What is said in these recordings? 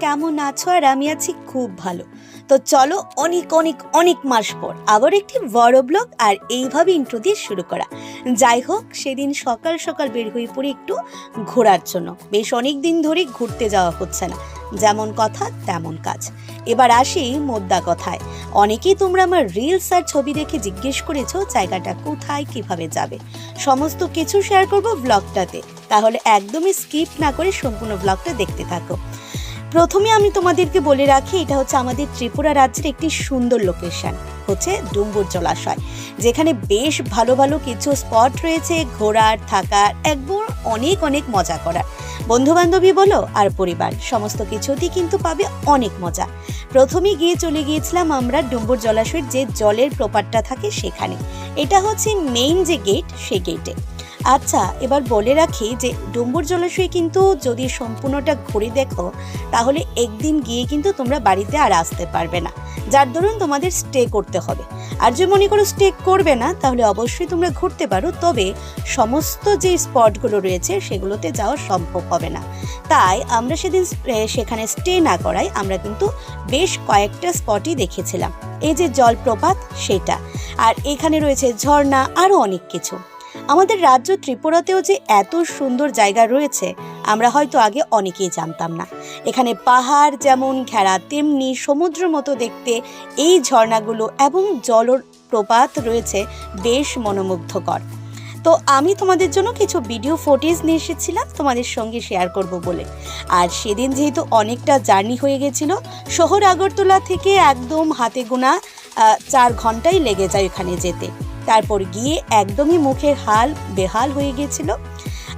কেমন আছো? আর আমি আছি খুব ভালো। তো চলো অনেক অনেক অনেক মাস পর আবার একটি বড় ব্লগ আর এইভাবে ইন্ট্রো দিয়ে শুরু করা। যাই হোক, সেদিন সকাল সকাল বের হয়ে পড়ে একটু ঘোরার জন্য। বেশ অনেক দিন ধরে ঘুরতে যাওয়া হচ্ছে না। যেমন কথা, তেমন কাজ। এবার আসি মোদ্দা কথায়। অনেকেই তোমরা আমার রিলস আর ছবি দেখে জিজ্ঞেস করেছ, জায়গাটা কোথায়, কীভাবে যাবে? সমস্ত কিছু শেয়ার করব ব্লগটাতে তাহলে একদমই স্কিপ না করে সম্পূর্ণ ব্লগটা দেখতে থাকো। প্রথমে আমি তোমাদেরকে বলে রাখি, এটা হচ্ছে আমাদের ত্রিপুরা রাজ্যের একটি সুন্দর লোকেশন হচ্ছে ডুম্বুর জলাশয়, যেখানে বেশ ভালো ভালো কিছু স্পট রয়েছে, ঘোরার, থাকার, একবার অনেক অনেক মজা করার। বন্ধু বান্ধবী বলো আর পরিবার, সমস্ত কিছুতেই কিন্তু পাবে অনেক মজা। প্রথমে গিয়ে চলে গিয়েছিলাম আমরা ডুম্বুর জলাশয়ের যে জলের প্রপারটা থাকে সেখানে। এটা হচ্ছে মেইন যে গেট সেই গেটে আচ্ছা এবার বলে রাখি যে ডুম্বুর জলাশয়ে কিন্তু যদি সম্পূর্ণটা ঘুরে দেখো, তাহলে একদিন গিয়ে কিন্তু তোমরা বাড়িতে আর আসতে পারবে না। যার দরুন তোমাদের স্টে করতে হবে। আর যদি মনে করো স্টে করবে না, তাহলে অবশ্যই তোমরা ঘুরতে পারো। তবে সমস্ত যে স্পটগুলো রয়েছে, সেগুলোতে যাওয়া সম্ভব হবে না। তাই আমরা সেদিন সেখানে স্টে না করাই আমরা কিন্তু বেশ কয়েকটা স্পটই দেখেছিলাম। এই যে জলপ্রপাত, সেটা। আর এখানে রয়েছে ঝর্ণা আরও অনেক কিছু। আমাদের রাজ্য ত্রিপুরাতেও যে এত সুন্দর জায়গা রয়েছে, আমরা হয়তো আগে অনেকেই জানতাম না। এখানে পাহাড় যেমন ঘেরা, তেমনি সমুদ্র মতো দেখতে এই ঝর্ণাগুলো এবং জলপ্রপাত রয়েছে বেশ মনোমুগ্ধকর। তো আমি তোমাদের জন্য কিছু ভিডিও ফুটেজ নিয়ে এসেছিলাম, তোমাদের সঙ্গে শেয়ার করব বলে। আর সেদিন যেহেতু অনেকটা জার্নি হয়ে গেছিল, শহর আগরতলা থেকে একদম হাতে গোনা চার ঘন্টাই লেগে যায় ওখানে যেতে। তারপর গিয়ে একদমই মুখের হাল বেহাল হয়ে গেছিল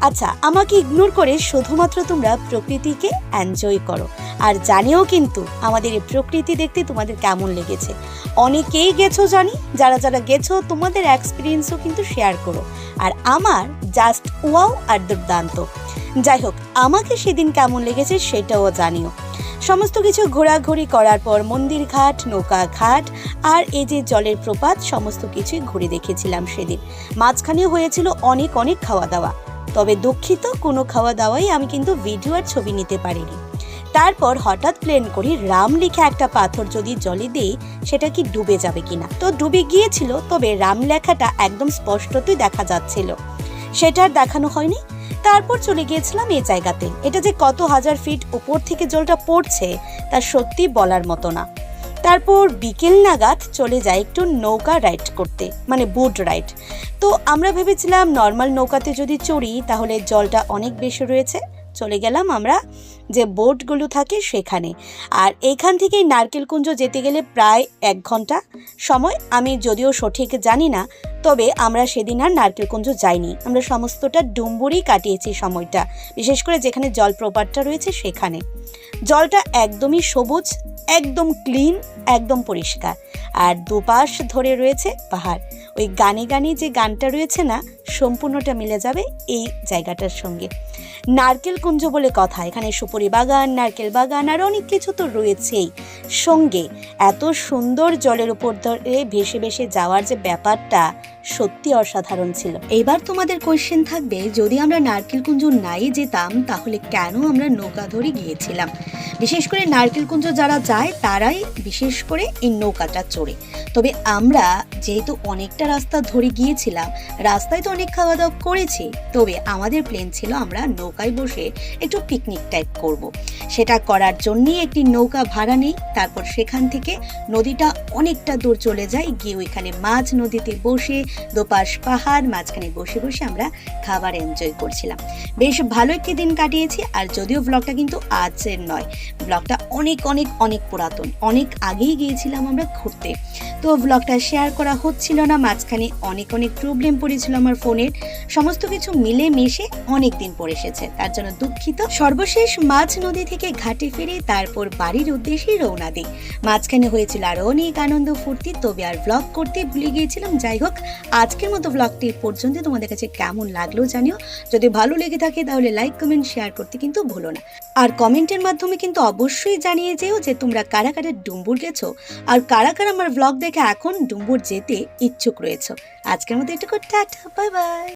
আচ্ছা আমাকে ইগনোর করে শুধুমাত্র তোমরা প্রকৃতিকে এনজয় করো। আর জানিও কিন্তু, আমাদের এই প্রকৃতি দেখতে তোমাদের কেমন লেগেছে। অনেকেই গেছো জানি, যারা যারা গেছো, তোমাদের এক্সপিরিয়েন্সও কিন্তু শেয়ার করো। আর আমার জাস্ট ওয়াও আর দুর্দান্ত। যাই হোক, আমাকে সেদিন কেমন লেগেছে সেটাও জানিও। সমস্ত কিছু ঘোরাঘুরি করার পর মন্দির ঘাট, নৌকা ঘাট আর এই যে জলের প্রপাত, সমস্ত কিছুই ঘুরে দেখেছিলাম সেদিন। মাঝখানে হয়েছিল অনেক অনেক খাওয়া দাওয়া। তবে দুঃখিত, কোনো খাওয়া দাওয়াই আমি কিন্তু ভিডিও আর ছবি নিতে পারিনি। তারপর হঠাৎ প্লেন করি রাম লিখে একটা পাথর যদি জলে দিই, সেটা কি ডুবে যাবে কিনা? তো ডুবে গিয়েছিল, তবে রাম লেখাটা একদম স্পষ্টতই দেখা যাচ্ছিল। সেটা আর দেখানো হয়নি। তারপর চলে গিয়েছিলাম এই জায়গাতে। এটা যে কত হাজার ফিট উপর থেকে জলটা পড়ছে, তা সত্যি বলার মতো না। তারপর বিকেল নাগাদ চলে যায় একটু নৌকা রাইড করতে মানে বোট রাইড তো আমরা ভেবেছিলাম নর্মাল নৌকাতে যদি চড়ি, তাহলে জলটা অনেক বেশি রয়েছে। চলে গেলাম আমরা যে বোটগুলো থাকে সেখানে। আর এইখান থেকেই নারকেলকুঞ্জ যেতে গেলে প্রায় এক ঘণ্টা সময়। আমি যদিও সঠিক জানি না, তবে আমরা সেদিন আর নারকেলকুঞ্জ যাইনি। আমরা সমস্তটা ডুম্বুরই কাটিয়েছি সময়টা, বিশেষ করে যেখানে জলপ্রপাতটা রয়েছে সেখানে। জলটা একদমই সবুজ, একদম ক্লিন, একদম পরিষ্কার। আর দুপাশ ধরে রয়েছে পাহাড়। ওই গানে গানে যে গানটা রয়েছে না সম্পূর্ণটা মিলে যাবে এই জায়গাটার সঙ্গে। নারকেল কুঞ্জ বলে কথা, এখানে সুপুরি বাগান, নারকেল বাগান আর অনেক কিছু তো রয়েছেই। সঙ্গে এত সুন্দর জলের উপর ধরে ভেসে ভেসে যাওয়ার যে ব্যাপারটা সত্যি অসাধারণ ছিল। এবার তোমাদের কোয়েশ্চেন থাকবে, যদি আমরা নারকেল কুঞ্জ নাই যেতাম, তাহলে কেন আমরা নৌকা ধরে গিয়েছিলাম? বিশেষ করে নারকেল কুঞ্জ যারা যায়, তারাই বিশেষ করে এই নৌকাটা চড়ে। তবে আমরা যেহেতু অনেকটা রাস্তা ধরে গিয়েছিলাম, রাস্তায় তো অনেক খাওয়া দাওয়া করেছি। তবে আমাদের প্লেন ছিল আমরা নৌকায় বসে একটু পিকনিক টাইপ করব। সেটা করার জন্যই একটি নৌকা ভাড়া নেই। তারপর সেখান থেকে নদীটা অনেকটা দূর চলে যায়। গিয়ে ওইখানে মাছ নদীতে বসে, দোপাশ পাহাড়, মাঝখানে বসে বসে আমরা খাবার এনজয় করছিলাম। বেশ ভালো একটি দিন কাটিয়েছি। আর যদিও ব্লগটা কিন্তু আজের নয় ব্লগটা অনেক অনেক অনেক পুরাতন। অনেক আগেই গিয়েছিলাম আমরা ঘুরতে। তো ব্লগটা শেয়ার করা হচ্ছিল না। মাঝখানে অনেক অনেক প্রবলেম পড়েছিল আমার ফোনের সমস্ত কিছু মিলে মিশে অনেক দিন পরে এসেছে। তার জন্য দুঃখিত। সর্বশেষ মাঝ নদী থেকে ঘাটে ফিরে তারপর বাড়ির উদ্দেশ্যে রওনা দিই। মাঝখানে হয়েছিল আরও অনেক আনন্দ ফুর্তি, তবে আর ব্লগ করতে ভুলে গিয়েছিলাম। যাই হোক, আজকের মতো ব্লগটি পর্যন্ত। তোমাদের কাছে কেমন লাগল জানিও। যদি ভালো লেগে থাকে তাহলে লাইক কমেন্ট শেয়ার করতে কিন্তু ভুলো না। আর কমেন্টের মাধ্যমে কিন্তু অবশ্যই জানিয়ে যেও যে তোমরা কারা কারা ডুম্বুর গেছো আর কারা কারা আমার ব্লগ দেখে এখন ডুম্বুর যেতে ইচ্ছুক রয়েছে। আজকের মতো এটুকু, টাটা বাই বাই